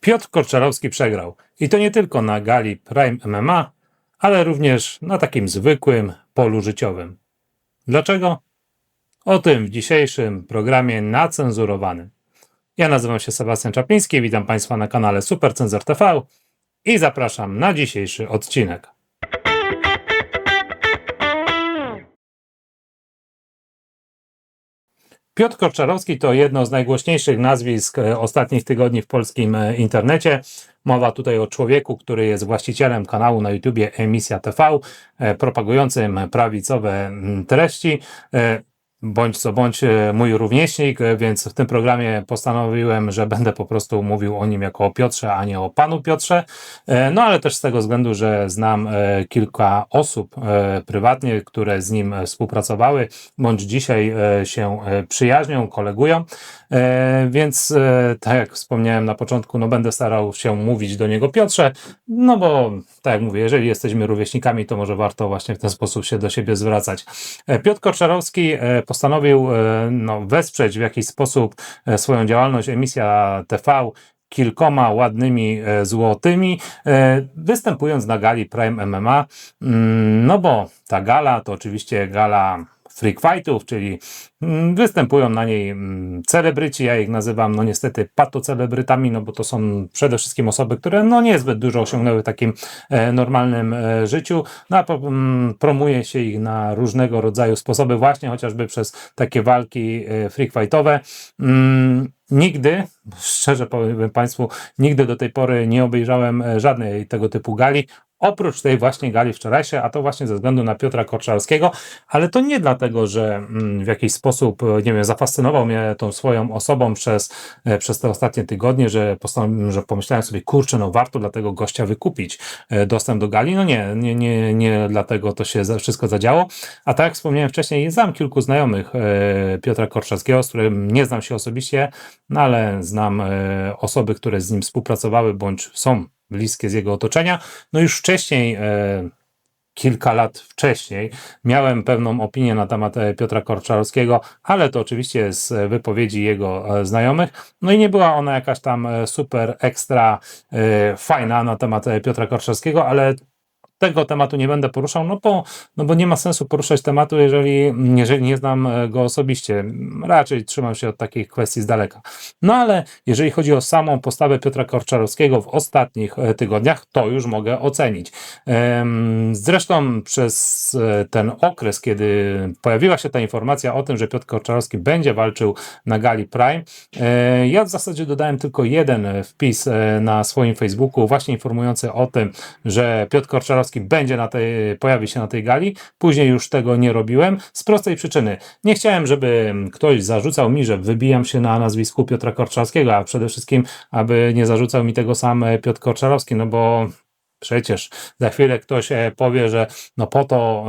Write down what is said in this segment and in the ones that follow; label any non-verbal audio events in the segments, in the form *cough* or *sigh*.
Piotr Korczarowski przegrał. I to nie tylko na gali Prime MMA, ale również na takim zwykłym polu życiowym. Dlaczego? O tym w dzisiejszym programie nacenzurowanym. Ja nazywam się Sebastian Czapliński, witam Państwa na kanale Supercenzor TV i zapraszam na dzisiejszy odcinek. Piotr Korczarowski to jedno z najgłośniejszych nazwisk e, ostatnich tygodni w polskim e, internecie. Mowa tutaj o człowieku, który jest właścicielem kanału na YouTubie Emisja TV, e, propagującym prawicowe mm, treści. Bądź co bądź e, mój rówieśnik, e, więc w tym programie postanowiłem, że będę po prostu mówił o nim jako o Piotrze, a nie o panu Piotrze. E, No ale też z tego względu, że znam kilka osób prywatnie, które z nim współpracowały, bądź dzisiaj się przyjaźnią, kolegują. Więc tak jak wspomniałem na początku, no będę starał się mówić do niego Piotrze, no bo tak jak mówię, jeżeli jesteśmy rówieśnikami, to może warto właśnie w ten sposób się do siebie zwracać. Piotr Korczarowski e, postanowił e, no, wesprzeć w jakiś sposób e, swoją działalność emisja TV kilkoma ładnymi e, złotymi, występując na gali Prime MMA. Mm, No bo ta gala to oczywiście gala freak fightów, czyli mm, występują na niej mm, celebryci, ja ich nazywam no niestety patocelebrytami, no bo to są przede wszystkim osoby, które no niezbyt dużo osiągnęły w takim e, normalnym e, życiu, no a mm, promuje się ich na różnego rodzaju sposoby właśnie, chociażby przez takie walki e, freak fightowe. Nigdy, szczerze powiem Państwu, nigdy do tej pory nie obejrzałem żadnej tego typu gali, oprócz tej właśnie gali wczorajszej, a to właśnie ze względu na Piotra Korczalskiego, ale to nie dlatego, że mm, w jakiś sposób, e, nie wiem, zafascynował mnie tą swoją osobą przez, e, przez te ostatnie tygodnie, że postanowiłem, że pomyślałem sobie, kurczę, no warto dla tego gościa wykupić e, dostęp do gali. No nie, nie, nie, nie dlatego to się wszystko zadziało. A tak jak wspomniałem wcześniej, znam kilku znajomych Piotra Korczalskiego, z którym nie znam się osobiście, no ale znam osoby, które z nim współpracowały bądź są bliskie z jego otoczenia. No już wcześniej, e, kilka lat wcześniej, miałem pewną opinię na temat e, Piotra Korczarowskiego, ale to oczywiście z e, wypowiedzi jego znajomych. No i nie była ona jakaś tam super ekstra fajna na temat Piotra Korczarowskiego, ale tego tematu nie będę poruszał, no bo, no bo nie ma sensu poruszać tematu, jeżeli, jeżeli nie znam e, go osobiście. Raczej trzymam się od takich kwestii z daleka. No ale jeżeli chodzi o samą postawę Piotra Korczarowskiego w ostatnich e, tygodniach, to już mogę ocenić. Zresztą przez e, ten okres, kiedy pojawiła się ta informacja o tym, że Piotr Korczarowski będzie walczył na gali Prime, ja w zasadzie dodałem tylko jeden wpis na swoim Facebooku, właśnie informujący o tym, że Piotr Korczarowski będzie na tej, pojawi się na tej gali. Później już tego nie robiłem z prostej przyczyny. Nie chciałem, żeby ktoś zarzucał mi, że wybijam się na nazwisku Piotra Korczarowskiego, a przede wszystkim, aby nie zarzucał mi tego sam e, Piotr Korczarowski, no bo Przecież za chwilę ktoś e, powie, że no po to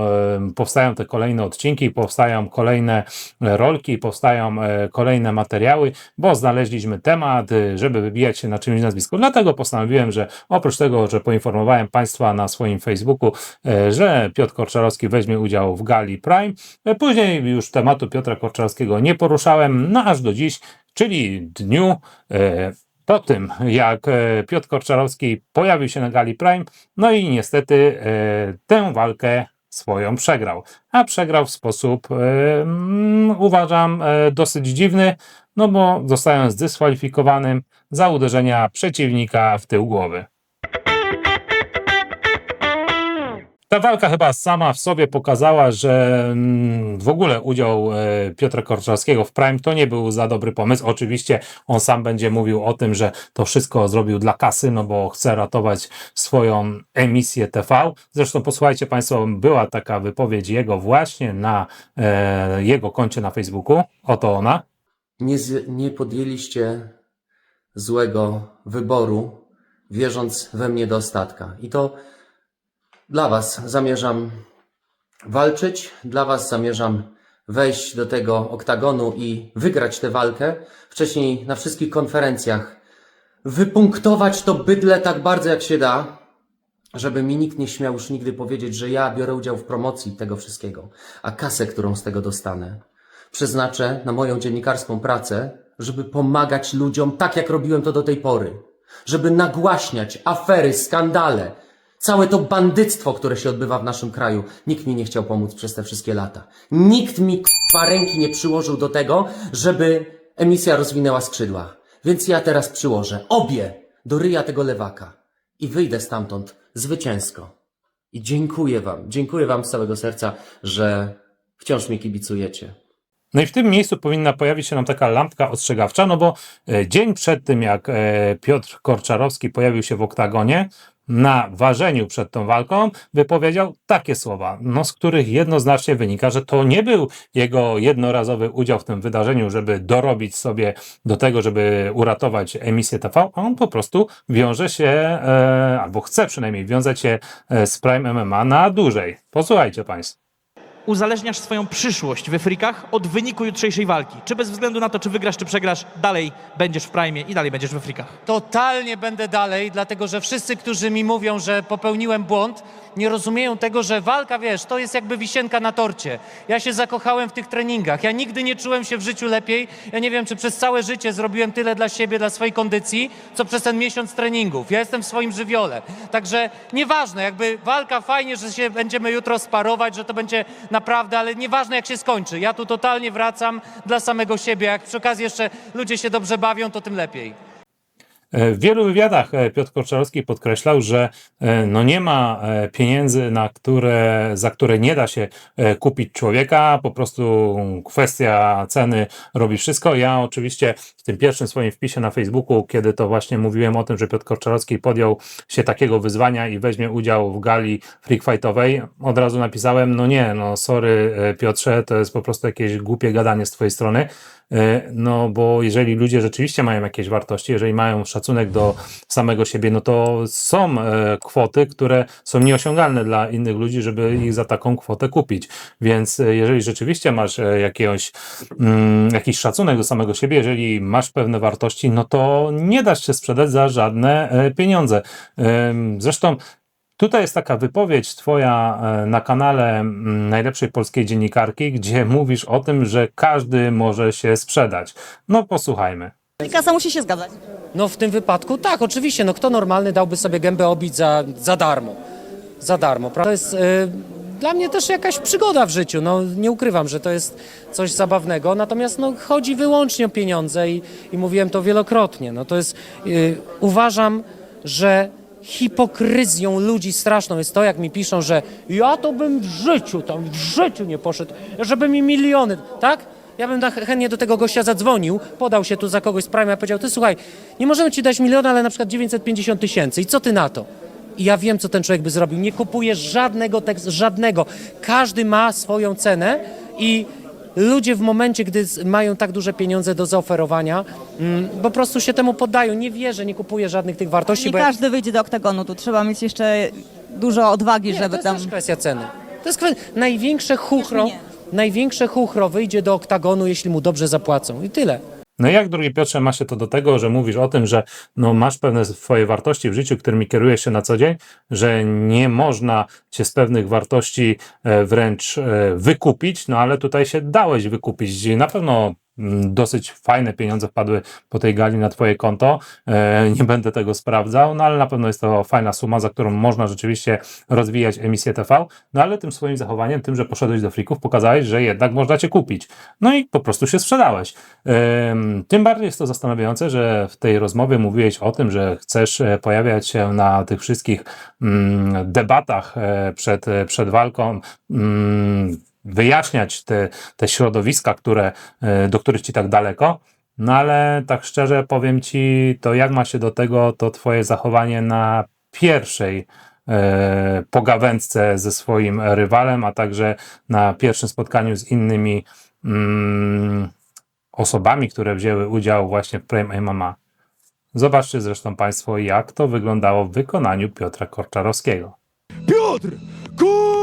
powstają te kolejne odcinki, powstają kolejne e, rolki, powstają e, kolejne materiały, bo znaleźliśmy temat, żeby wybijać się na czymś nazwisku. Dlatego postanowiłem, że oprócz tego, że poinformowałem Państwa na swoim Facebooku, że Piotr Korczarowski weźmie udział w gali Prime, później już tematu Piotra Korczarowskiego nie poruszałem, no aż do dziś, czyli dniu po tym, jak e, Piotr Korczarowski pojawił się na Gali Prime, no i niestety e, tę walkę swoją przegrał. A przegrał w sposób, e, mm, uważam, dosyć dziwny, no bo zostając zdyskwalifikowanym za uderzenia przeciwnika w tył głowy. Ta walka chyba sama w sobie pokazała, że mm, w ogóle udział e, Piotra Korczarskiego w Prime to nie był za dobry pomysł. Oczywiście on sam będzie mówił o tym, że to wszystko zrobił dla kasy, no bo chce ratować swoją emisję TV. Zresztą posłuchajcie Państwo, była taka wypowiedź jego właśnie na e, jego koncie na Facebooku. Oto ona. nie, z, nie podjęliście złego wyboru, wierząc we mnie do ostatka. I to dla Was zamierzam walczyć, dla Was zamierzam wejść do tego oktagonu i wygrać tę walkę. Wcześniej na wszystkich konferencjach wypunktować to bydle tak bardzo jak się da, żeby mi nikt nie śmiał już nigdy powiedzieć, że ja biorę udział w promocji tego wszystkiego, a kasę, którą z tego dostanę, przeznaczę na moją dziennikarską pracę, żeby pomagać ludziom tak, jak robiłem to do tej pory. żeby nagłaśniać afery, skandale, całe to bandyctwo, które się odbywa w naszym kraju. Nikt mi nie chciał pomóc przez te wszystkie lata. Nikt mi k***a ręki nie przyłożył do tego, żeby emisja rozwinęła skrzydła. Więc ja teraz przyłożę obie do ryja tego lewaka i wyjdę stamtąd zwycięsko. I dziękuję Wam, dziękuję Wam z całego serca, że wciąż mi kibicujecie. No i w tym miejscu powinna pojawić się nam taka lampka ostrzegawcza, no bo e, dzień przed tym, jak e, Piotr Korczarowski pojawił się w oktagonie, na ważeniu przed tą walką wypowiedział takie słowa, no z których jednoznacznie wynika, że to nie był jego jednorazowy udział w tym wydarzeniu, żeby dorobić sobie do tego, żeby uratować emisję TV, a on po prostu wiąże się, e, albo chce przynajmniej wiązać się e, z Prime MMA na dłużej. Posłuchajcie Państwo. Uzależniasz swoją przyszłość we frikach od wyniku jutrzejszej walki. Czy bez względu na to, czy wygrasz, czy przegrasz, dalej będziesz w prime i dalej będziesz we frikach. Totalnie będę dalej, dlatego że wszyscy, którzy mi mówią, że popełniłem błąd, nie rozumieją tego, że walka, wiesz, to jest jakby wisienka na torcie. Ja się zakochałem w tych treningach. Ja nigdy nie czułem się w życiu lepiej. Ja nie wiem, czy przez całe życie zrobiłem tyle dla siebie, dla swojej kondycji, co przez ten miesiąc treningów. Ja jestem w swoim żywiole. Także nieważne, jakby walka fajnie, że się będziemy jutro sparować, że to będzie naprawdę, ale nieważne jak się skończy. Ja tu totalnie wracam dla samego siebie. Jak przy okazji jeszcze ludzie się dobrze bawią, to tym lepiej. W wielu wywiadach e, Piotr Korczarowski podkreślał, że e, no nie ma e, pieniędzy, na które, za które nie da się kupić człowieka, po prostu kwestia ceny robi wszystko. Ja oczywiście w tym pierwszym swoim wpisie na Facebooku, kiedy to właśnie mówiłem o tym, że Piotr Korczarowski podjął się takiego wyzwania i weźmie udział w gali freak fightowej, od razu napisałem, no nie, no sorry Piotrze, to jest po prostu jakieś głupie gadanie z twojej strony. E, No, bo jeżeli ludzie rzeczywiście mają jakieś wartości, jeżeli mają szacunek do samego siebie, no to są e, kwoty, które są nieosiągalne dla innych ludzi, żeby ich za taką kwotę kupić. Więc e, jeżeli rzeczywiście masz jakiegoś, mm, jakiś szacunek do samego siebie, jeżeli masz pewne wartości, no to nie dasz się sprzedać za żadne pieniądze. Zresztą Tutaj jest taka wypowiedź Twoja e, na kanale mm, najlepszej polskiej dziennikarki, gdzie *laughs* mówisz o tym, że każdy może się sprzedać. No posłuchajmy. Kasa musi się zgadzać. No w tym wypadku tak, oczywiście. No kto normalny dałby sobie gębę obić za, za darmo? Za darmo, prawda? To jest y, dla mnie też jakaś przygoda w życiu. No nie ukrywam, że to jest coś zabawnego. Natomiast no, chodzi wyłącznie o pieniądze i, i mówiłem to wielokrotnie. No to jest, y, uważam, że hipokryzją ludzi straszną jest to, jak mi piszą, że ja to bym w życiu, tam w życiu nie poszedł, żeby mi miliony, tak? Ja bym chętnie do tego gościa zadzwonił, podał się tu za kogoś z Prime, a powiedział, ty słuchaj, nie możemy ci dać miliona, ale na przykład 950 tysięcy i co ty na to? I ja wiem, co ten człowiek by zrobił. Nie kupuje żadnego tekstu, żadnego. Każdy ma swoją cenę i ludzie w momencie, gdy mają tak duże pieniądze do zaoferowania, mm, po prostu się temu poddają. Nie wierzę, nie kupuję żadnych tych wartości. Nie bo ja- każdy wyjdzie do oktagonu, tu trzeba mieć jeszcze dużo odwagi, żeby to jest tam... też kwestia ceny. To jest kwestia... Największe chuchro, największe chuchro wyjdzie do oktagonu, jeśli mu dobrze zapłacą. I tyle. No i jak, drogi Piotrze, ma się to do tego, że mówisz o tym, że no, masz pewne swoje wartości w życiu, którymi kierujesz się na co dzień, że nie można cię z pewnych wartości e, wręcz e, wykupić, no ale tutaj się dałeś wykupić. Na pewno dosyć fajne pieniądze wpadły po tej gali na twoje konto. E, nie będę tego sprawdzał, no ale na pewno jest to fajna suma, za którą można rzeczywiście rozwijać emisję TV. No ale tym swoim zachowaniem, tym, że poszedłeś do frików, pokazałeś, że jednak można cię kupić. No i po prostu się sprzedałeś. Tym bardziej jest to zastanawiające, że w tej rozmowie mówiłeś o tym, że chcesz e, pojawiać się na tych wszystkich mm, debatach e, przed, przed walką, mm, wyjaśniać te, te środowiska, które, e, do których ci tak daleko. No ale tak szczerze powiem ci, to jak ma się do tego to twoje zachowanie na pierwszej e, pogawędce ze swoim rywalem, a także na pierwszym spotkaniu z innymi mm, osobami, które wzięły udział właśnie w Prime MMA. Zobaczcie zresztą Państwo, jak to wyglądało w wykonaniu Piotra Korczarowskiego. Piotr Kurczar!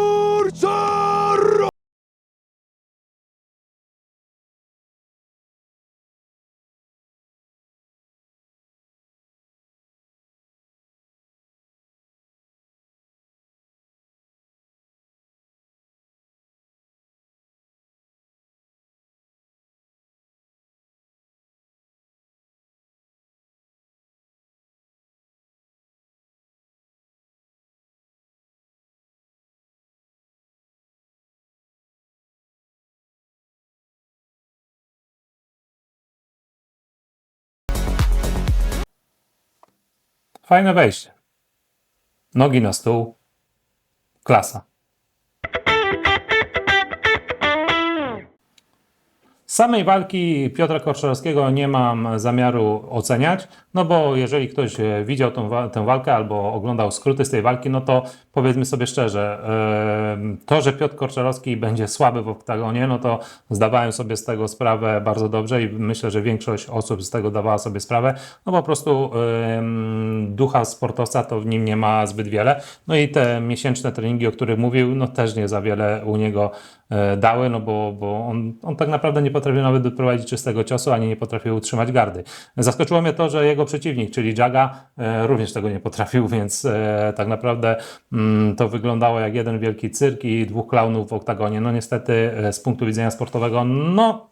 Fajne wejście. Nogi na stół. Klasa. Samej walki Piotra Korczarowskiego nie mam zamiaru oceniać, no bo jeżeli ktoś e, widział tą, tę walkę albo oglądał skróty z tej walki, no to powiedzmy sobie szczerze, e, to, że Piotr Korczarowski będzie słaby w oktagonie, no to zdawałem sobie z tego sprawę bardzo dobrze i myślę, że większość osób z tego dawała sobie sprawę, no po prostu ducha sportowca to w nim nie ma zbyt wiele, no i te miesięczne treningi, o których mówił, no też nie za wiele u niego dały, no bo, bo on, on tak naprawdę nie potrafił nawet doprowadzić czystego ciosu, ani nie potrafił utrzymać gardy. Zaskoczyło mnie to, że jego przeciwnik, czyli Jaga, e, również tego nie potrafił, *laughs* więc e, tak naprawdę mm, to wyglądało jak jeden wielki cyrk i dwóch klaunów w oktagonie. No niestety e, z punktu widzenia sportowego, no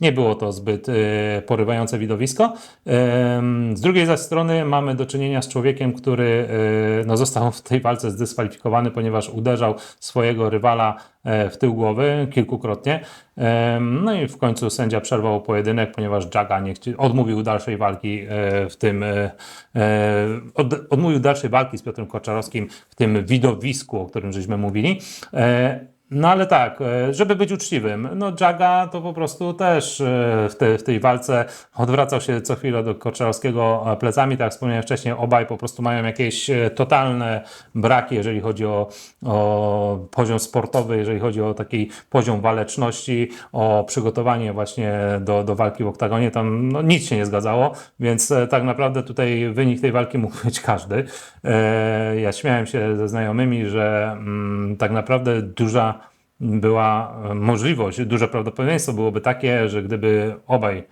nie było to zbyt e, porywające widowisko. Z drugiej zaś strony mamy do czynienia z człowiekiem, który e, no, został w tej walce zdyskwalifikowany, ponieważ uderzał swojego rywala e, w tył głowy kilkukrotnie. No i w końcu sędzia przerwał pojedynek, ponieważ Jaga nie chci- odmówił dalszej walki e, w tym e, od, odmówił dalszej walki z Piotrem Korczarowskim w tym widowisku, o którym żeśmy mówili. No ale tak, e, żeby być uczciwym, no Jaga to po prostu też e, w, te, w tej walce odwracał się co chwilę do Korczarowskiego e, plecami, tak jak wspomniałem wcześniej, obaj po prostu mają jakieś totalne braki, jeżeli chodzi o, o poziom sportowy, jeżeli chodzi o taki poziom waleczności, o przygotowanie właśnie do, do walki w oktagonie, tam no, nic się nie zgadzało, więc tak naprawdę tutaj wynik tej walki mógł być każdy. Ja śmiałem się ze znajomymi, że mm, tak naprawdę duża była e, możliwość, duże prawdopodobieństwo byłoby takie, że gdyby obaj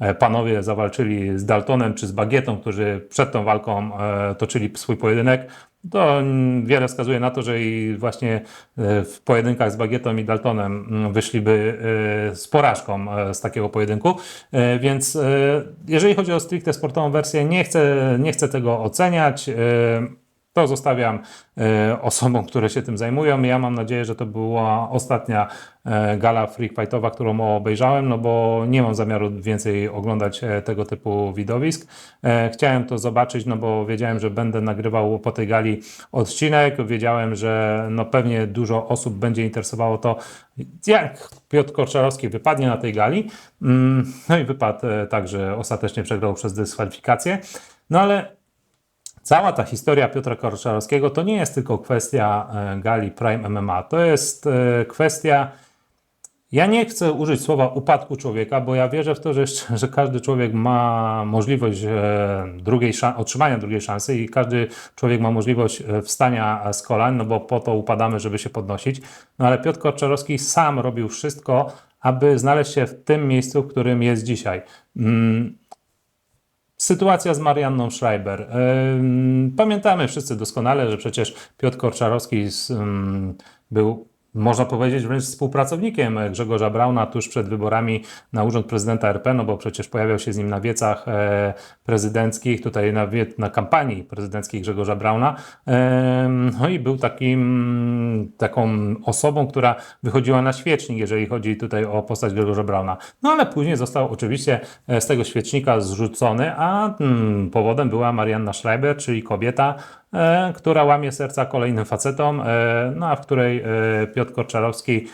e, panowie zawalczyli z Daltonem czy z Bagietą, którzy przed tą walką e, toczyli swój pojedynek, to mm, wiele wskazuje na to, że i właśnie w pojedynkach z Bagietą i Daltonem mm, wyszliby z porażką z takiego pojedynku. Więc jeżeli chodzi o stricte sportową wersję, nie chcę, nie chcę tego oceniać. To zostawiam e, osobom, które się tym zajmują. Ja mam nadzieję, że to była ostatnia e, gala freak fightowa, którą obejrzałem, no bo nie mam zamiaru więcej oglądać e, tego typu widowisk. Chciałem to zobaczyć, no bo wiedziałem, że będę nagrywał po tej gali odcinek. Wiedziałem, że no pewnie dużo osób będzie interesowało to, jak Piotr Korczarowski wypadnie na tej gali. Mm, No i wypadł e, tak, że ostatecznie przegrał przez dyskwalifikację. No ale Cała ta historia Piotra Korczarowskiego to nie jest tylko kwestia e, gali Prime MMA. To jest e, kwestia. Ja nie chcę użyć słowa upadku człowieka, bo ja wierzę w to, że, że każdy człowiek ma możliwość e, drugiej otrzymania drugiej szansy i każdy człowiek ma możliwość wstania z kolan, no bo po to upadamy, żeby się podnosić. No ale Piotr Korczarowski sam robił wszystko, aby znaleźć się w tym miejscu, w którym jest dzisiaj. Mm, Sytuacja z Marianną Schreiber. Pamiętamy wszyscy doskonale, że przecież Piotr Korczarowski był, można powiedzieć, wręcz współpracownikiem Grzegorza Brauna tuż przed wyborami na urząd prezydenta RP, no bo przecież pojawiał się z nim na wiecach e, prezydenckich, tutaj na, na kampanii prezydenckiej Grzegorza Brauna. Ym, No i był takim, taką osobą, która wychodziła na świecznik, jeżeli chodzi tutaj o postać Grzegorza Brauna. No ale później został oczywiście e, z tego świecznika zrzucony, a mm, powodem była Marianna Schreiber, czyli kobieta, e, która łamie serca kolejnym facetom, e, no a w której e, Piotr Korczarowski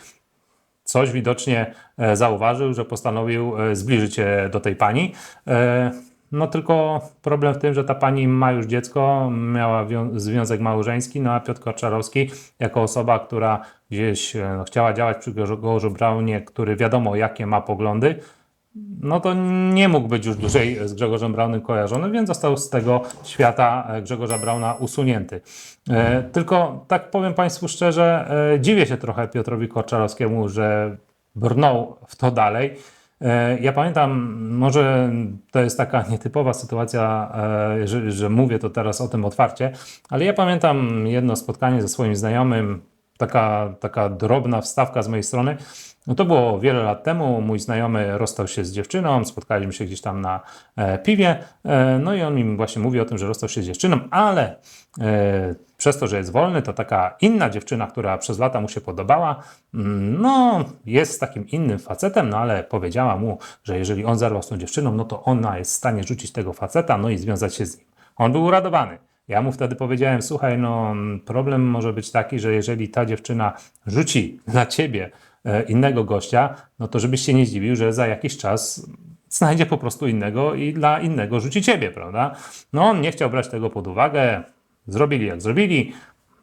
coś widocznie e, zauważył, że postanowił e, zbliżyć się do tej pani. E, No tylko problem w tym, że ta pani ma już dziecko, miała wią- związek małżeński, no a Piotr Korczarowski jako osoba, która gdzieś e, no, chciała działać przy Grzegorzu Braunie, który wiadomo jakie ma poglądy, no to nie mógł być już dłużej z Grzegorzem Braunem kojarzony, więc został z tego świata e, Grzegorza Brauna usunięty. E, tylko tak powiem Państwu szczerze, e, dziwię się trochę Piotrowi Korczarowskiemu, że brnął w to dalej. Ja pamiętam, może to jest taka *laughs* nietypowa sytuacja, że, że mówię to teraz o tym otwarcie, ale ja pamiętam jedno spotkanie ze swoim znajomym, taka, taka drobna wstawka z mojej strony. No to było wiele lat temu. Mój znajomy rozstał się z dziewczyną, spotkaliśmy się gdzieś tam na e, piwie. E, no i on mi właśnie mówi o tym, że rozstał się z dziewczyną, ale e, przez to, że jest wolny, to taka inna dziewczyna, która przez lata mu się podobała, mm, no jest takim innym facetem, no ale powiedziała mu, że jeżeli on zerwał z tą dziewczyną, no to ona jest w stanie rzucić tego faceta, no i związać się z nim. On był uradowany. Ja mu wtedy powiedziałem, słuchaj, no problem może być taki, że jeżeli ta dziewczyna rzuci dla ciebie innego gościa, no to żebyś się nie zdziwił, że za jakiś czas znajdzie po prostu innego i dla innego rzuci ciebie, prawda? No on nie chciał brać tego pod uwagę, zrobili jak zrobili,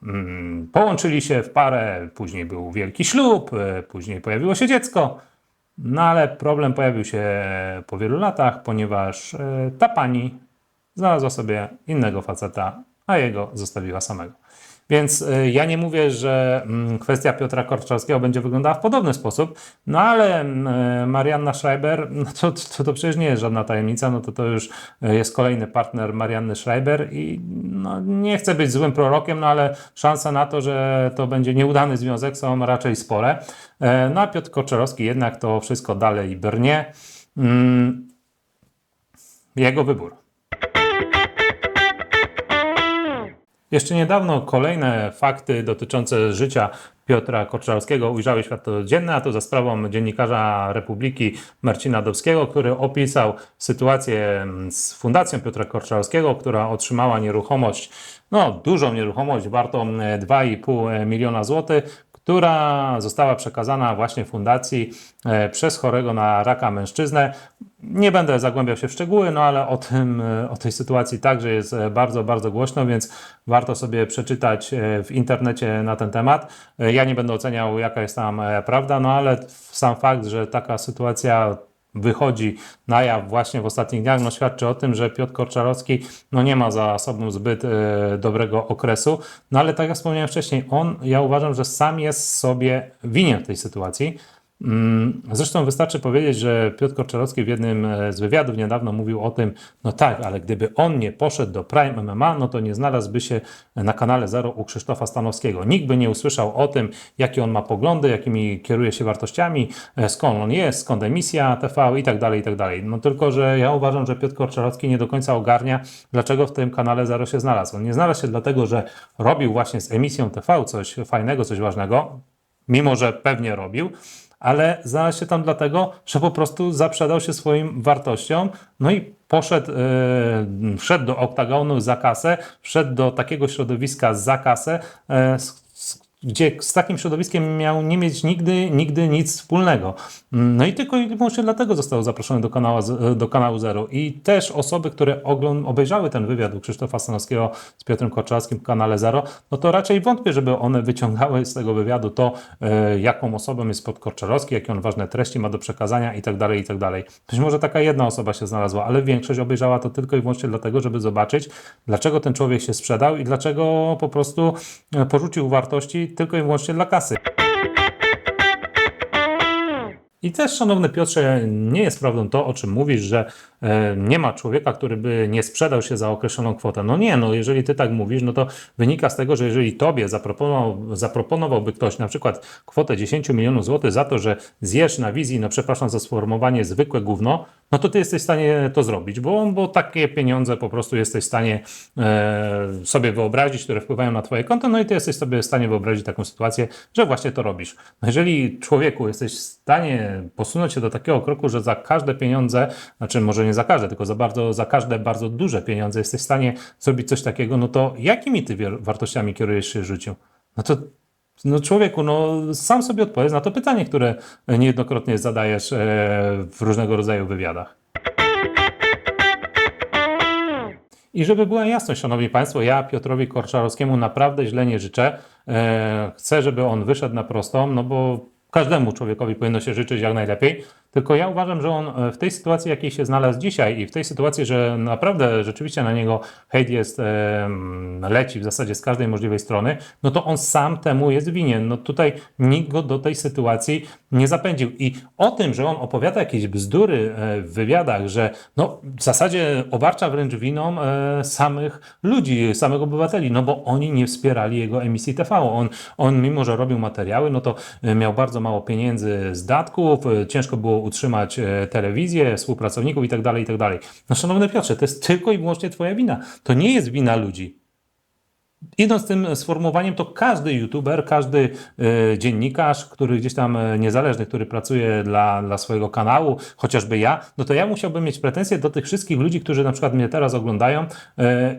mm, połączyli się w parę, później był wielki ślub, e, później pojawiło się dziecko, no ale problem pojawił się po wielu latach, ponieważ e, ta pani znalazła sobie innego faceta, a jego zostawiła samego. Więc y, ja nie mówię, że mm, kwestia Piotra Korczowskiego będzie wyglądała w podobny sposób, no ale mm, Marianna Schreiber, *laughs* no to, to, to przecież nie jest żadna tajemnica, no to to już y, jest kolejny partner Marianny Schreiber i no, nie chcę być złym prorokiem, no ale szanse na to, że to będzie nieudany związek są raczej spore. E, No a Piotr Korczarowski jednak to wszystko dalej brnie. Mm, Jego wybór. Jeszcze niedawno kolejne fakty dotyczące życia Piotra Korczarowskiego ujrzały światło dzienne, a to za sprawą dziennikarza Republiki Marcina Dowskiego, który opisał sytuację z Fundacją Piotra Korczarowskiego, która otrzymała nieruchomość, no dużą nieruchomość wartą e, 2,5 miliona złotych, która została przekazana właśnie fundacji e, przez chorego na raka mężczyznę. Nie będę zagłębiał się w szczegóły, no ale o, tym, e, o tej sytuacji także jest e, bardzo, bardzo głośno, więc warto sobie przeczytać w internecie na ten temat. Ja nie będę oceniał, jaka jest tam prawda, no ale sam fakt, że taka sytuacja wychodzi na jaw właśnie w ostatnich dniach, no świadczy o tym, że Piotr Korczarowski no nie ma za sobą zbyt e, dobrego okresu. No ale tak jak wspomniałem wcześniej, on, ja uważam, że sam jest sobie winien w tej sytuacji. Mm, Zresztą wystarczy powiedzieć, że Piotr Korczarowski w jednym e, z wywiadów niedawno mówił o tym, no tak, ale gdyby on nie poszedł do Prime MMA, no to nie znalazłby się na kanale Zero u Krzysztofa Stanowskiego. Nikt by nie usłyszał o tym, jakie on ma poglądy, jakimi kieruje się wartościami, e, skąd on jest, skąd emisja TV i tak dalej, i tak dalej. No tylko, że ja uważam, że Piotr Korczarowski nie do końca ogarnia, dlaczego w tym kanale Zero się znalazł. On nie znalazł się dlatego, że robił właśnie z emisją TV coś fajnego, coś ważnego, mimo że pewnie robił, ale znalazł się tam dlatego, że po prostu zaprzedał się swoim wartościom, no i poszedł, e, wszedł do oktagonu za kasę, wszedł do takiego środowiska za kasę, e, gdzie z takim środowiskiem miał nie mieć nigdy, nigdy nic wspólnego. No i tylko i wyłącznie dlatego został zaproszony do kanału, do kanału Zero. I też osoby, które ogląd- obejrzały ten wywiad u Krzysztofa Stanowskiego z Piotrem Korczalskim w kanale Zero, no to raczej wątpię, żeby one wyciągały z tego wywiadu to, e, jaką osobą jest Piotr Korczarowski, jakie on ważne treści ma do przekazania i tak dalej, i tak. Być może taka jedna osoba się znalazła, ale większość obejrzała to tylko i wyłącznie dlatego, żeby zobaczyć, dlaczego ten człowiek się sprzedał i dlaczego po prostu e, porzucił wartości tylko i wyłącznie dla kasy. I też, szanowny Piotrze, nie jest prawdą to, o czym mówisz, że nie ma człowieka, który by nie sprzedał się za określoną kwotę. No nie, no jeżeli ty tak mówisz, no to wynika z tego, że jeżeli tobie zaproponował, zaproponowałby ktoś na przykład kwotę 10 milionów złotych za to, że zjesz na wizji, no przepraszam za sformułowanie, zwykłe gówno, no to ty jesteś w stanie to zrobić, bo, bo takie pieniądze po prostu jesteś w stanie e, sobie wyobrazić, które wpływają na twoje konto, no i ty jesteś sobie w stanie wyobrazić taką sytuację, że właśnie to robisz. No jeżeli człowieku jesteś w stanie posunąć się do takiego kroku, że za każde pieniądze, znaczy może nie za każde, tylko za bardzo, za każde bardzo duże pieniądze jesteś w stanie zrobić coś takiego, no to jakimi ty wartościami kierujesz się w życiu? No to no człowieku, no sam sobie odpowiedz na to pytanie, które niejednokrotnie zadajesz e, w różnego rodzaju wywiadach. I żeby była jasność, Szanowni Państwo, ja Piotrowi Korczarowskiemu naprawdę źle nie życzę. E, chcę, żeby on wyszedł na prostą, no bo każdemu człowiekowi powinno się życzyć jak najlepiej. Tylko ja uważam, że on e, w tej sytuacji, jakiej się znalazł dzisiaj i w tej sytuacji, że naprawdę rzeczywiście na niego hejt jest, leci w zasadzie z każdej możliwej strony, no to on sam temu jest winien. No tutaj nikt go do tej sytuacji nie zapędził. I o tym, że on opowiada jakieś bzdury e, w wywiadach, że no w zasadzie obarcza wręcz winą e, samych ludzi, samych obywateli, no bo oni nie wspierali jego emisji TV. On, on mimo, że robił materiały, no to miał bardzo mało pieniędzy z datków, ciężko było utrzymać e, telewizję, współpracowników i tak dalej, i tak. No szanowny Piotrze, to jest tylko i wyłącznie twoja wina. To nie jest wina ludzi. Idąc tym sformułowaniem, to każdy youtuber, każdy e, dziennikarz, który gdzieś tam e, niezależny, który pracuje dla, dla swojego kanału, chociażby ja, no to ja musiałbym mieć pretensje do tych wszystkich ludzi, którzy na przykład mnie teraz oglądają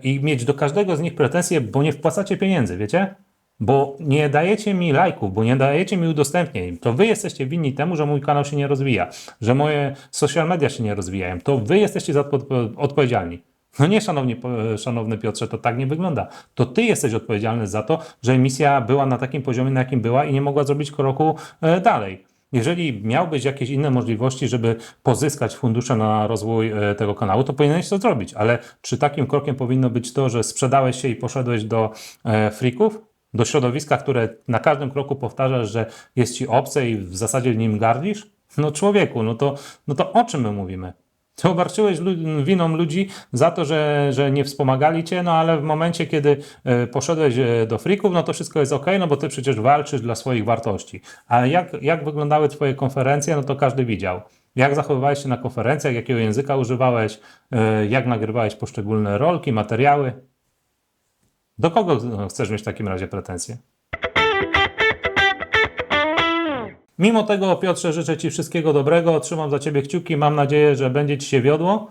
i mieć do każdego z nich pretensje, bo nie wpłacacie pieniędzy, wiecie? Bo nie dajecie mi lajków, bo nie dajecie mi udostępnień. To wy jesteście winni temu, że mój kanał się nie rozwija, że moje social media się nie rozwijają. To wy jesteście za to odpo- odpowiedzialni. No nie, szanowni, szanowny Piotrze, to tak nie wygląda. To ty jesteś odpowiedzialny za to, że emisja była na takim poziomie, na jakim była i nie mogła zrobić kroku e, dalej. Jeżeli miałbyś jakieś inne możliwości, żeby pozyskać fundusze na rozwój e, tego kanału, to powinieneś to zrobić. Ale czy takim krokiem powinno być to, że sprzedałeś się i poszedłeś do e, freaków? Do środowiska, które na każdym kroku powtarzasz, że jest ci obce i w zasadzie nim gardzisz? No człowieku, no to, no to o czym my mówimy? Ty obarczyłeś winą ludzi za to, że, że nie wspomagali cię, no ale w momencie, kiedy e, poszedłeś e, do frików, no to wszystko jest ok, no bo ty przecież walczysz dla swoich wartości. A jak, jak wyglądały twoje konferencje, no to każdy widział. Jak zachowywałeś się na konferencjach, jakiego języka używałeś, e, jak nagrywałeś poszczególne rolki, materiały. Do kogo no, chcesz mieć w takim razie pretensje? Mimo tego, Piotrze, życzę Ci wszystkiego dobrego. Trzymam za Ciebie kciuki. Mam nadzieję, że będzie Ci się wiodło.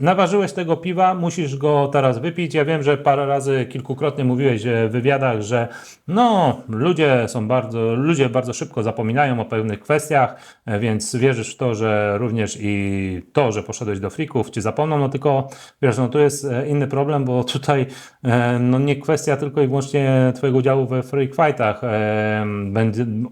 Naważyłeś tego piwa, musisz go teraz wypić. Ja wiem, że parę razy, kilkukrotnie mówiłeś w wywiadach, że no, ludzie są bardzo, ludzie bardzo szybko zapominają o pewnych kwestiach, e, więc wierzysz w to, że również i to, że poszedłeś do frików, ci zapomną, no tylko wiesz, no tu jest e, inny problem, bo tutaj e, no nie kwestia tylko i wyłącznie twojego udziału we freak fightach.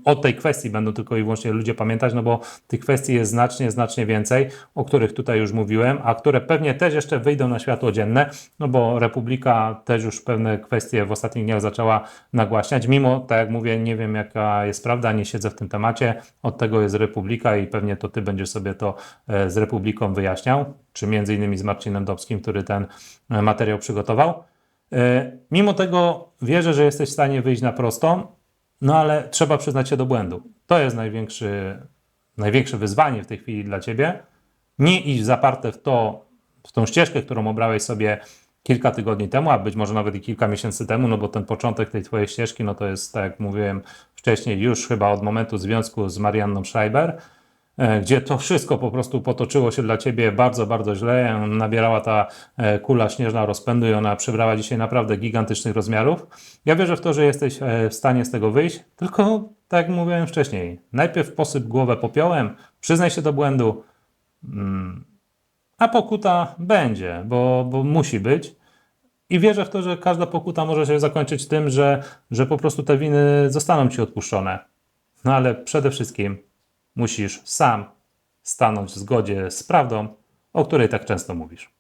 o tej kwestii będą tylko i wyłącznie ludzie pamiętać, no bo tych kwestii jest znacznie, znacznie więcej, o których tutaj już mówiłem, a które pewnie też jeszcze wyjdą na światło dzienne, no bo Republika też już pewne kwestie w ostatnich dniach zaczęła nagłaśniać, mimo, tak jak mówię, nie wiem jaka jest prawda, nie siedzę w tym temacie, od tego jest Republika i pewnie to ty będziesz sobie to e, z Republiką wyjaśniał, czy między innymi z Marcinem Dobskim, który ten e, materiał przygotował. E, Mimo tego wierzę, że jesteś w stanie wyjść na prostą, no ale trzeba przyznać się do błędu. To jest największy, największe wyzwanie w tej chwili dla ciebie. Nie iść zaparte w to, tą ścieżkę, którą obrałeś sobie kilka tygodni temu, a być może nawet i kilka miesięcy temu, no bo ten początek tej twojej ścieżki, no to jest, tak jak mówiłem wcześniej, już chyba od momentu związku z Marianną Schreiber, e, gdzie to wszystko po prostu potoczyło się dla ciebie bardzo, bardzo źle. Nabierała ta e, kula śnieżna rozpędu i ona przybrała dzisiaj naprawdę gigantycznych rozmiarów. Ja wierzę w to, że jesteś e, w stanie z tego wyjść, tylko tak jak mówiłem wcześniej, najpierw posyp głowę popiołem, przyznaj się do błędu, mm, a pokuta będzie, bo, bo musi być. I wierzę w to, że każda pokuta może się zakończyć tym, że, że po prostu te winy zostaną ci odpuszczone. No ale przede wszystkim musisz sam stanąć w zgodzie z prawdą, o której tak często mówisz.